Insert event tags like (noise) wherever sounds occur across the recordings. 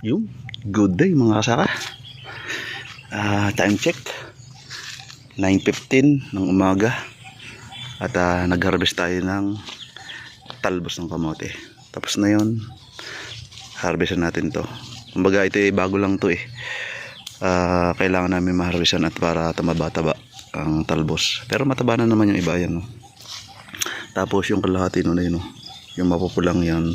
Good day mga kasaka. Ah, time check. 9.15 ng umaga. At ah, nag-harvest tayo ng talbos ng kamote. Tapos na yun. Harvestan natin to. Kumbaga ito eh, bago lang to eh. Ah, kailangan namin maharvestan at para tumaba-taba ang talbos. Pero mataba na naman yung iba yan. No? Tapos yung kalahati nun na yun. No? Yung mapupulang yan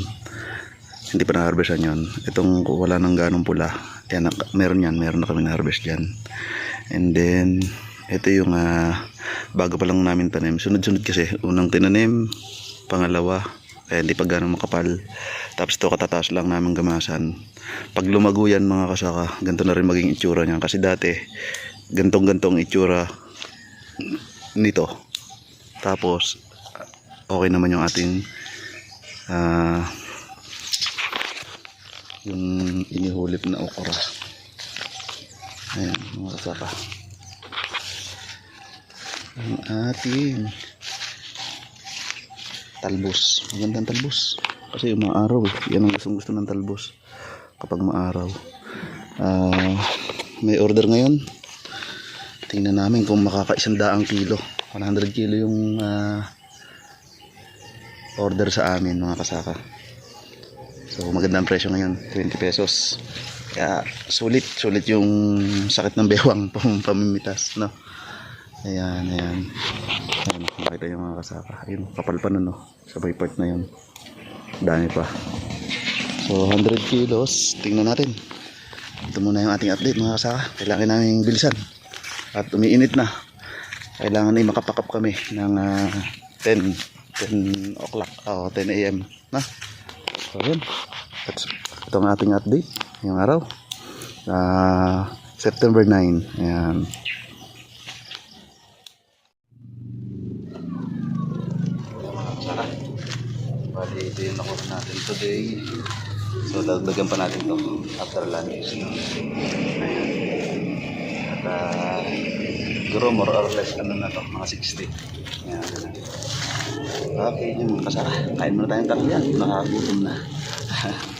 hindi pa na-harvestan yun. Itong wala nang ganong pula. Yan, meron yan. Meron na kami na-harvest dyan. And then, ito yung ah, bago pa lang namin tanim. Sunod-sunod kasi. Unang tinanim, pangalawa, kaya hindi pa ganong makapal. Tapos ito katataas lang namin gamasan. Pag lumago yan mga kasaka, ganito na rin maging itsura niya. Kasi dati, gantong-gantong itsura nito. Tapos, okay naman yung ating ah yung inihulip na okra. Ayan, mga kasaka. Ang ating talbos. Magandang talbos. Kasi yung mga araw eh. Yan ang gustong gusto ng talbos. Kapag maaraw. Ah, may order ngayon. Tingnan namin kung makakaisandaang kilo. 100 kilo yung ah, order sa amin mga kasaka. So magandang presyo ngayon, 20 pesos. Kaya sulit, sulit yung sakit ng bewang (laughs) pam pamimitas, no? Ayan, ayan. Ayan, makita yung mga kasaka. Ayun, kapal pa nun, no? Sabay part na yun. Dami pa. So, 100 kilos. Tingnan natin. Ito muna yung ating update, mga kasaka. Kailangan namin bilisan. At umiinit na. Kailangan na makapakap kami ng ah, 10, 10 o'clock, o 10 a.m. Na? So, yun. Ito ang ating update ngayong araw. Ah, September 9. Ayan. Bali, ito yung nakuha natin today. So, dagdagan pa natin to after lunch. Ayan. At, ah, siguro more or less, ano na to, mga 60. Ayan. Okay, yun mga kasara. Kain muna tayong kaklian. Nakagutom na. (laughs)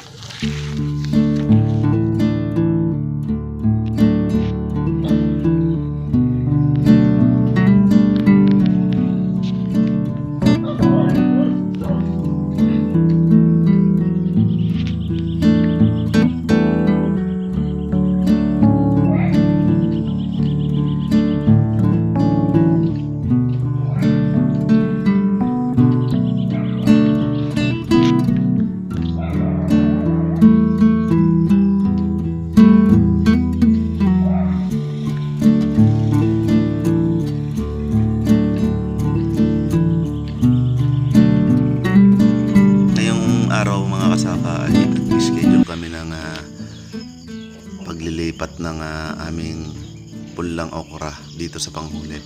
ah, aming pulang okra dito sa panghulip.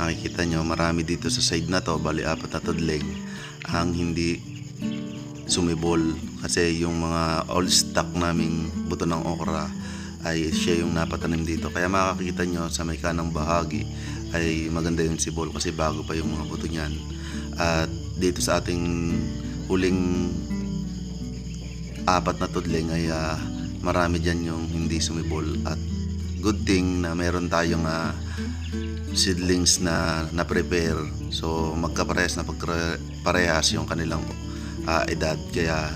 Nakikita nyo marami dito sa side na to, bali apat na tudling ang hindi sumibol kasi yung mga all stock naming buto ng okra ay siya yung napatanim dito. Kaya makakita nyo sa may kanang bahagi ay maganda yung sibol kasi bago pa yung mga buto niyan. At dito sa ating huling apat na tudling ay ah, marami dyan yung hindi sumibol. At good thing na meron tayong ah, seedlings na na-prepare. So magkaparehas na pagparehas yung kanilang ah, edad. Kaya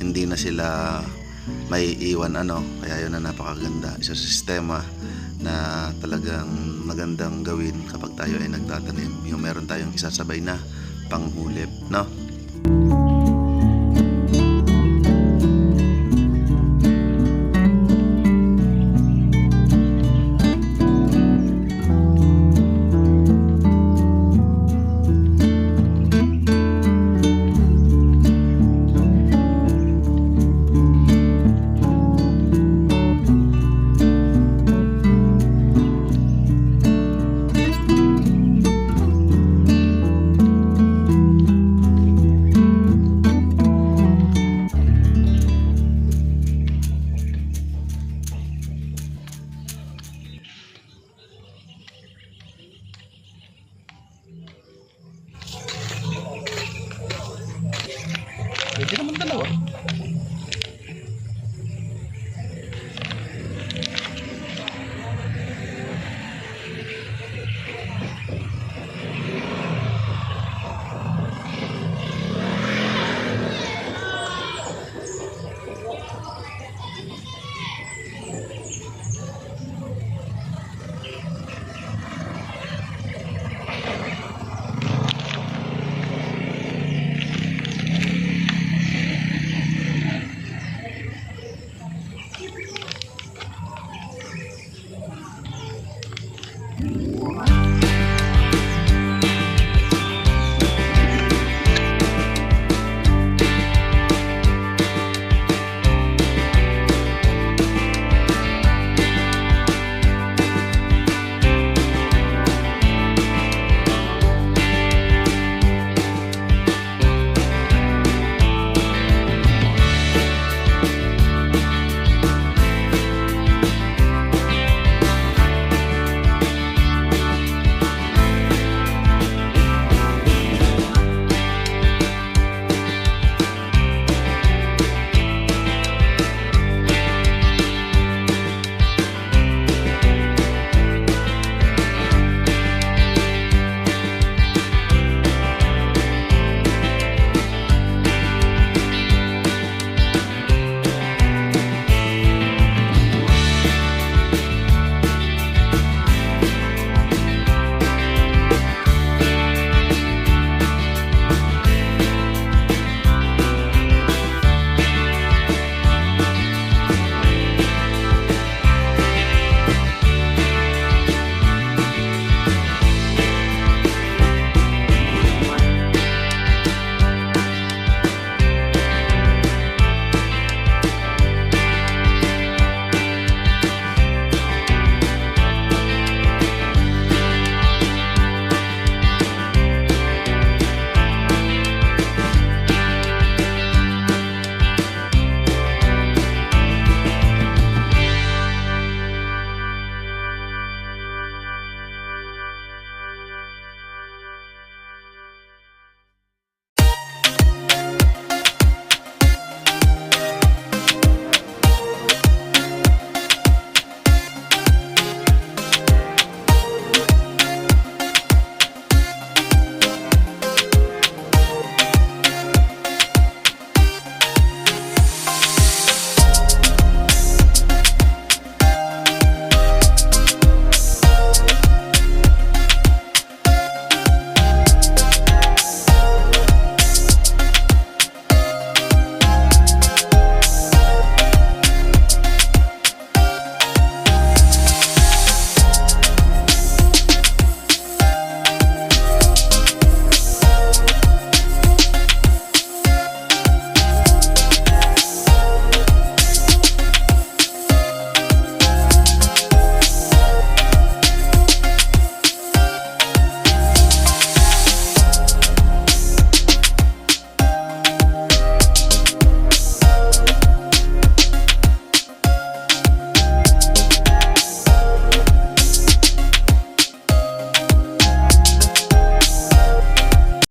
hindi na sila may iwan ano. Kaya yun na napakaganda. Isa sa sistema na talagang magandang gawin kapag tayo ay nagtatanim. Yung meron tayong isasabay na panghulip no